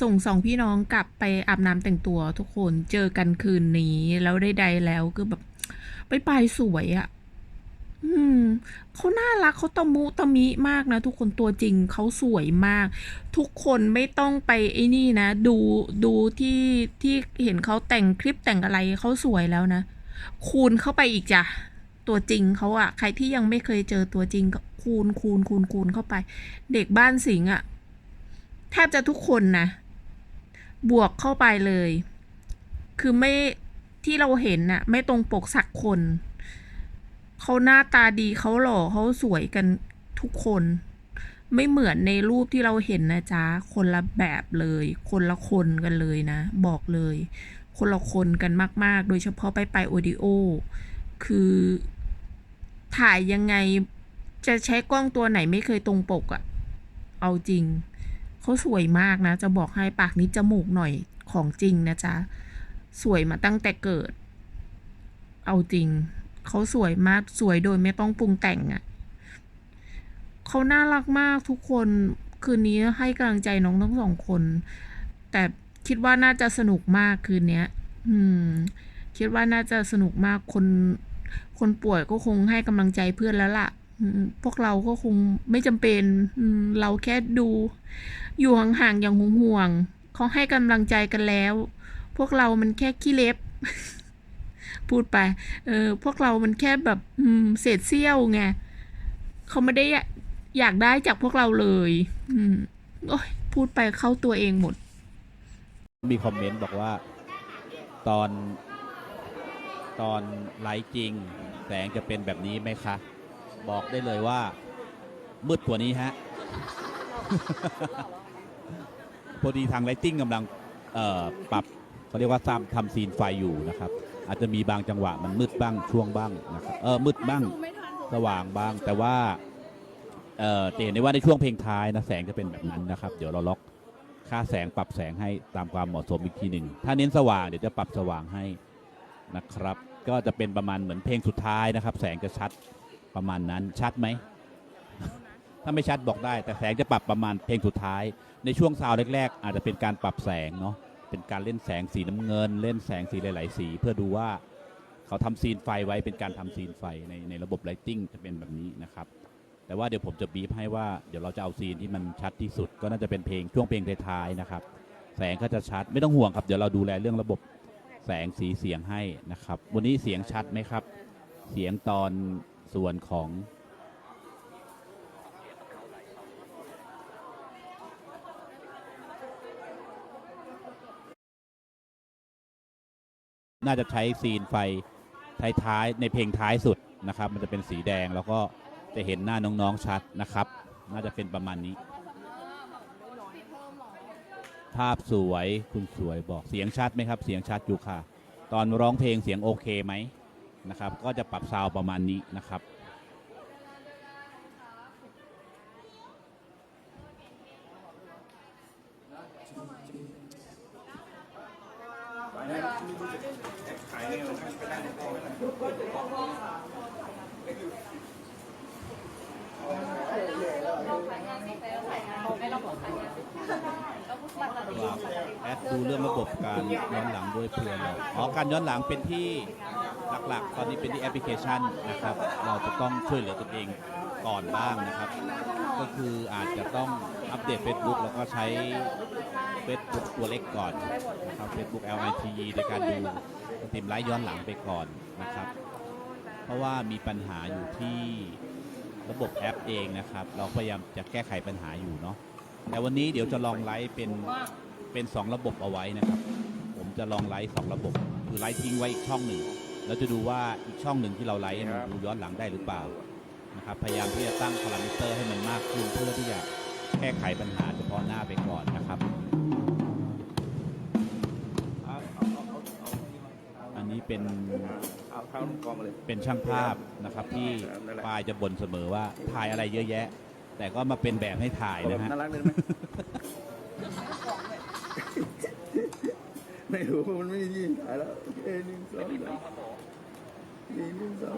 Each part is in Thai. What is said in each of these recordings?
ส่งสองพี่น้องกลับไปอาบน้ำแต่งตัวทุกคนเจอกันคืนนี้แล้วได้ใดแล้วคือแบบ ไปไปายสวยอะ่ะ อืมเขาน่ารักเขาตะมุตะมิมากนะทุกคนตัวจริงเขาสวยมาก ทุกคนไม่ต้องไปไอ้นี่นะ ดูดูที่ที่เห็นเขาแต่งคลิปแต่งอะไรเขาสวยแล้วนะ คูณเข้าไปอีกจ้ะตัวจริงเขาอะใครที่ยังไม่เคยเจอตัวจริงก็คูณคูณคูณคูณเข้าไป เด็กบ้านสิงห์อะแทบจะทุกคนนะ บวกเข้าไปเลย คือไม่ที่เราเห็นน่ะ ไม่ตรงปกสักคน เขาหน้าตาดีเขาหล่อเขาสวยกันทุกคน ไม่เหมือนในรูปที่เราเห็นนะจ๊ะ คนละแบบเลย คนละคนกันเลยนะ บอกเลย คนละคนกันมาก ๆ โดยเฉพาะไปไปโอดิโอ คือถ่ายยังไงจะใช้กล้องตัวไหนไม่เคยตรงปกอะเอาจริง เขาสวยมากนะ จะบอกให้ปากนี้จมูกหน่อยของจริงนะจ๊ะ สวยมาตั้งแต่เกิด เอาจริง เขาสวยมากสวยโดยไม่ต้องปรุงแต่งอะ่ะเขาน่ารักมากทุกคนคืนนี้ให้กำลังใจน้องทั้งสองคน แต่คิดว่าน่าจะสนุกมากคืนนี้อืม คิดว่าน่าจะสนุกมากคน คนป่วยก็คงให้กำลังใจเพื่อนแล้วล่ะ พวกเราก็คงไม่จำเป็นเราแค่ดู อยู่ห่างๆอย่างห่วงๆเขาให้กำลังใจกันแล้ว พวกเรามันแค่ขี้เล็บ พูดไป เออ พวกเรามันแค่แบบเศษเสี้ยวไงเขาไม่ได้อยากอยากได้จากพวกเราเลย อืมโอ้ยพูดไปเข้าตัวเองหมด มีคอมเมนต์บอกว่า ตอน ตอนไลฟ์จริง แสงจะเป็นแบบนี้ไหมคะ บอกได้เลยว่า มืดกว่านี้ฮะ พอดีทางไลติ้งกำลังปรับเขาเรียกว่าทำทำซีนไฟอยู่นะครับ อาจจะมีบางจังหวะมันมืดบ้างช่วงบ้างนะครับเออมืดบ้างสว่างบ้าง แต่ว่าเอ่อจะเห็นได้ว่าในช่วงเพลงท้ายนะแสงจะเป็นแบบนั้นนะครับ เดี๋ยวเราล็อกค่าแสงปรับแสงให้ตามความเหมาะสมอีกทีหนึ่งถ้าเน้นสว่างเดี๋ยวจะปรับสว่างให้นะครับ ก็จะเป็นประมาณเหมือนเพลงสุดท้ายนะครับ แสงจะชัด ประมาณนั้นชัดไหม ถ้าไม่ชัดบอกได้ แต่แสงจะปรับประมาณเพลงสุดท้าย ในช่วงซาวแรก ๆ อาจจะเป็นการปรับแสงเนาะเป็นการเล่นแสงสีน้ำเงิน เล่นแสงสีหลาย ๆ สี เพื่อดูว่าเขาทำซีนไฟไว้เป็นการทำซีนไฟในในระบบไลติ้งจะเป็นแบบนี้นะครับ แต่ว่าเดี๋ยวผมจะบีบให้ว่าเดี๋ยวเราจะเอาซีนที่มันชัดที่สุด ก็น่าจะเป็นเพลงช่วงเพลงท้ายๆนะครับแสงก็จะชัดไม่ต้องห่วงครับ เดี๋ยวเราดูแลเรื่องระบบแสงสีเสียงให้นะครับ วันนี้เสียงชัดไหมครับ เสียงตอน ส่วนของน่าจะใช้ซีนไฟท้ายๆในเพลงท้ายสุดนะครับ มันจะเป็นสีแดงแล้วก็จะเห็นหน้าน้องๆชัดนะครับ น่าจะเป็นประมาณนี้ ภาพสวยคุณสวยบอกเสียงชัดไหมครับ เสียงชัดอยู่ค่ะ ตอนร้องเพลงเสียงโอเคไหม นะครับ ก็จะปรับซาวด์ประมาณนี้นะครับแอดดูเรื่องระบบการย้อนหลังด้วยเพื่อนเราอ๋อการย้อนหลังเป็นที่ หลักๆ ตอนนี้เป็นที่แอปพลิเคชันนะครับ เราจะต้องช่วยเหลือตัวเองก่อนบ้างนะครับ ก็คืออาจจะต้องอัปเดต Facebook แล้วก็ใช้ Facebook ตัวเล็กก่อนนะครับ Facebook LITE ในการดูสตรีมไลฟ์ย้อนหลังไปก่อนนะครับ เพราะว่ามีปัญหาอยู่ที่ระบบแอปเองนะครับ เราพยายามจะแก้ไขปัญหาอยู่เนาะแต่วันนี้เดี๋ยวจะลองไลฟ์เป็นเป็นสองระบบเอาไว้นะครับ ผมจะลองไลฟ์สองระบบ คือไลฟ์ทิ้งไว้อีกช่องหนึ่ง แล้วจะดูว่าอีกช่องหนึ่งที่เราไลฟ์มันดูย้อนหลังได้หรือเปล่านะครับพยายามที่จะตั้งพารามิเตอร์ให้มันมากขึ้นเพื่อที่จะแก้ไขปัญหาเฉพาะหน้าไปก่อนนะครับ อันนี้เป็นเอาเท้าลงกองมาเลยเป็นช่างภาพนะครับที่ปายจะบ่นเสมอว่าถ่ายอะไรเยอะแยะ แต่ก็มาเป็นแบบให้ถ่ายเอาแบนะบฮะน่ารักเลยไหม ไม่รู้มันไม่มีที่ถ่ายแล้วโอเคหนึ่งสองสามสี่หนึ่งสอง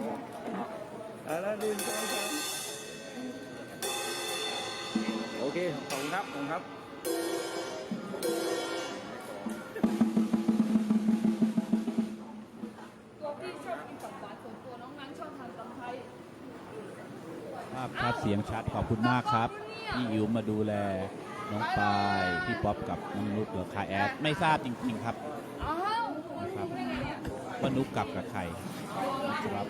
ถ่ายแล้วหนึ่งสองสามโอเคขอบคุณครับขอบคุณครับตัวพี่ชอบกินกับหวตัวน้องนั้นชอบทานตำไยภาพชัดเสียงชัดขอบคุณมากครับ พี่อิ๋วมาดูแล น้องปายพี่ป๊อปกับน้องนุกหรือคาแอดไม่ทราบจริงๆครับนะครับว่านุกกลับกับใครนะครับ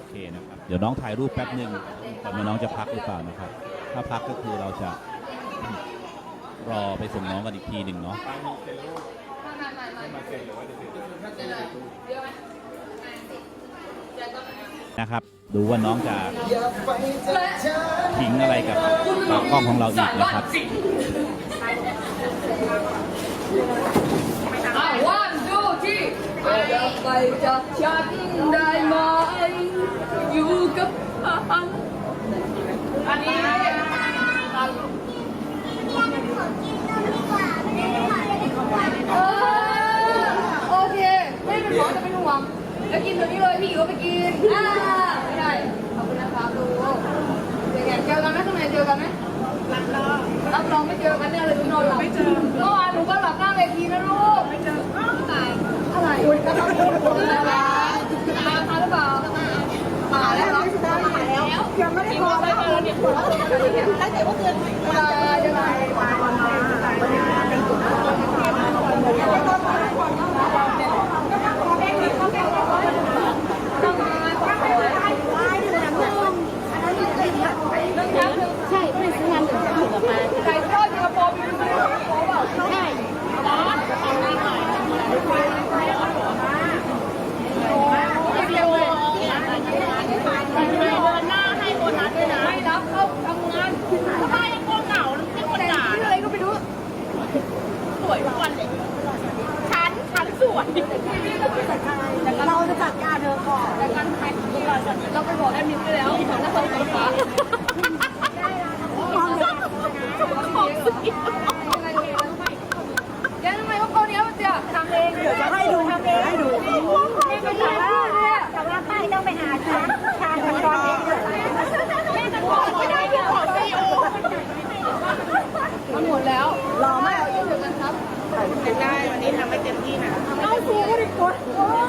โอเคนะครับ เดี๋ยวน้องถ่ายรูปแป๊บหนึ่งก่อนว่าน้องจะพักหรือเปล่านะครับ ถ้าพักก็คือเราจะรอไปส่งน้องกันอีกทีหนึ่งเนาะนะครับ ดูว่าน้องจะทิ้งอะไรกับกล้องของเราอีกนะครับ three อยากไปจากฉันได้ไหม อยู่กับฉันอันนี้เออโอเค ไม่เป็นห่วงจะเป็นห่วงแล้วกินตัวนี้เลยพี่ก็ไปกินอ่าไม่ได้ ขอบคุณนะครับลูกเดี๋ยวเจอกันไหมข้างในเจอกันไหมรับรองรับรองไม่เจอกันแน่เลยทุกนอนหลับไม่เจอเมื่อวานหนูก็หลับ คุณก็ต้องพูดคุณนะคะมาทานหรือเปล่ามาแล้วมาแล้วยังไม่ได้พอไม่พอเนี่ยตั้งแต่ว่าเกินมายังไงมามามาใช่ไม่ซื้องานถึงจะถึงกับมาไก่ทอดสิงคโปร์มีสิงคโปร์เปล่าใช่ร้อนเอาไม่หน่อยเดียวเลยเดินหน้าให้โบนัสด้วยนะไม่รับเข้าทำงานทำไมยังกลัวเหงาไม่คนด่าอะไรก็ไม่รู้ ส วยทุกวันเลยฉันฉันสวยเราจะจัดการเธอก่อนแต่การใครเราไปบอกแอดมินไปแล้วของนักข่าวสีฟ้าของสีเดี๋ยวทำไมว่าเขาเนี้ยมันจะทำเองเดี๋ยวจะให้ดูทำเองให้ดูไม่เป็นไรเนี่ย แต่ว่าป้ายต้องไปหาช้างช้างกับช้อนเองเลย ไม่เป็นของไม่ได้เป็นของซีโอมันหมดแล้วรอไม่เอาเยอะกันครับ ได้วันนี้ทำให้เต็มที่นะเอาสูงดิกดเอาแล้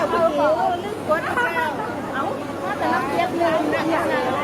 วโอ้โหลึกกดแล้วเอาแต่ละเทียบเลยนะ